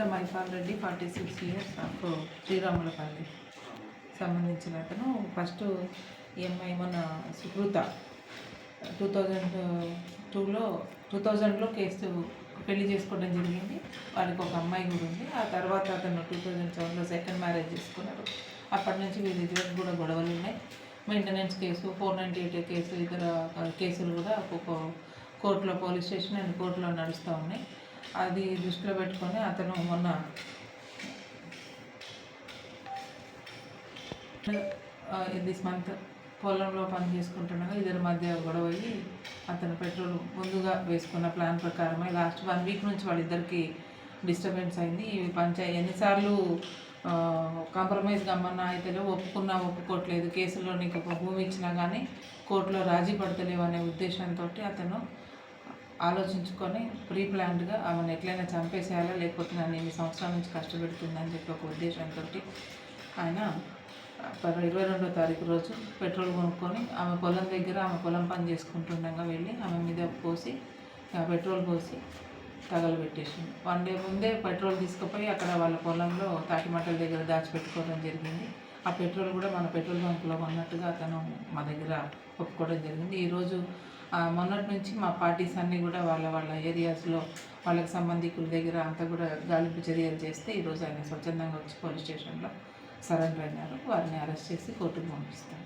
My Mypal Reddy forty six years of Sriramulapalli. సంబంధించిన అతను first EMI మన Sukrutha. Two thousand టూలో టూ థౌజండ్లో కేసు పెళ్ళి చేసుకోవడం జరిగింది. వాళ్ళకి ఒక అమ్మాయి కూడా ఉంది. ఆ తర్వాత అతను టూ థౌజండ్ సెవెన్లో సెకండ్ మ్యారేజ్ చేసుకున్నారు అప్పటి నుంచి వీళ్ళ కూడా గొడవలు ఉన్నాయి. Maintenance case four ninety eight case ఇతర కేసులు కూడా ఒక్కొక్క కోర్టులో పోలీస్ స్టేషన్ అండ్ కోర్టులో నడుస్తూ ఉన్నాయి. అది దృష్టిలో పెట్టుకొని అతను మొన్న దిస్ మంత్ పొలంలో పని చేసుకుంటుండగా ఇద్దరి మధ్య గొడవ అయ్యి అతను పెట్రోల్ ముందుగా వేసుకున్న ప్లాన్ ప్రకారమే లాస్ట్ వన్ వీక్ నుంచి వాళ్ళిద్దరికి డిస్టర్బెన్స్ అయింది. ఇవి పంచాయి ఎన్నిసార్లు కాంప్రమైజ్ కమ్మన్నా అయితే ఒప్పుకున్నా ఒప్పుకోవట్లేదు కేసులో నీకు ఒక భూమి ఇచ్చినా కానీ కోర్టులో రాజీ పడతలేవు అనే ఉద్దేశంతో అతను ఆలోచించుకొని ప్రీ ప్లాన్డ్గా ఆమెను ఎట్లయినా చంపేసేయాలా లేకపోతే నన్ను ఇన్ని సంవత్సరాల నుంచి కష్టపెడుతుందని చెప్పి ఒక ఉద్దేశంతో ఆయన ఇరవై రెండో తారీఖు రోజు పెట్రోల్ కొనుక్కొని ఆమె పొలం దగ్గర ఆమె పొలం పని చేసుకుంటుండగా వెళ్ళి ఆమె మీద పోసి ఆ పెట్రోల్ పోసి తగలబెట్టేసింది. వన్ డే ముందే పెట్రోల్ తీసుకుపోయి అక్కడ వాళ్ళ పొలంలో తాటిమట్టల దగ్గర దాచిపెట్టుకోవడం జరిగింది. ఆ పెట్రోల్ కూడా మన పెట్రోల్ బంక్లో ఉన్నట్టుగా అతను మా దగ్గర ఒప్పుకోవడం జరిగింది. ఈరోజు మొన్నటి నుంచి మా పార్టీస్ అన్నీ కూడా వాళ్ళ వాళ్ళ ఏరియాస్లో వాళ్ళకి సంబంధికుల దగ్గర అంతా కూడా గాలింపు చర్యలు చేస్తే ఈరోజు ఆయన స్వచ్ఛందంగా వచ్చి పోలీస్ స్టేషన్లో సరెండర్ అయినారు. వారిని అరెస్ట్ చేసి కోర్టుకు పంపిస్తాం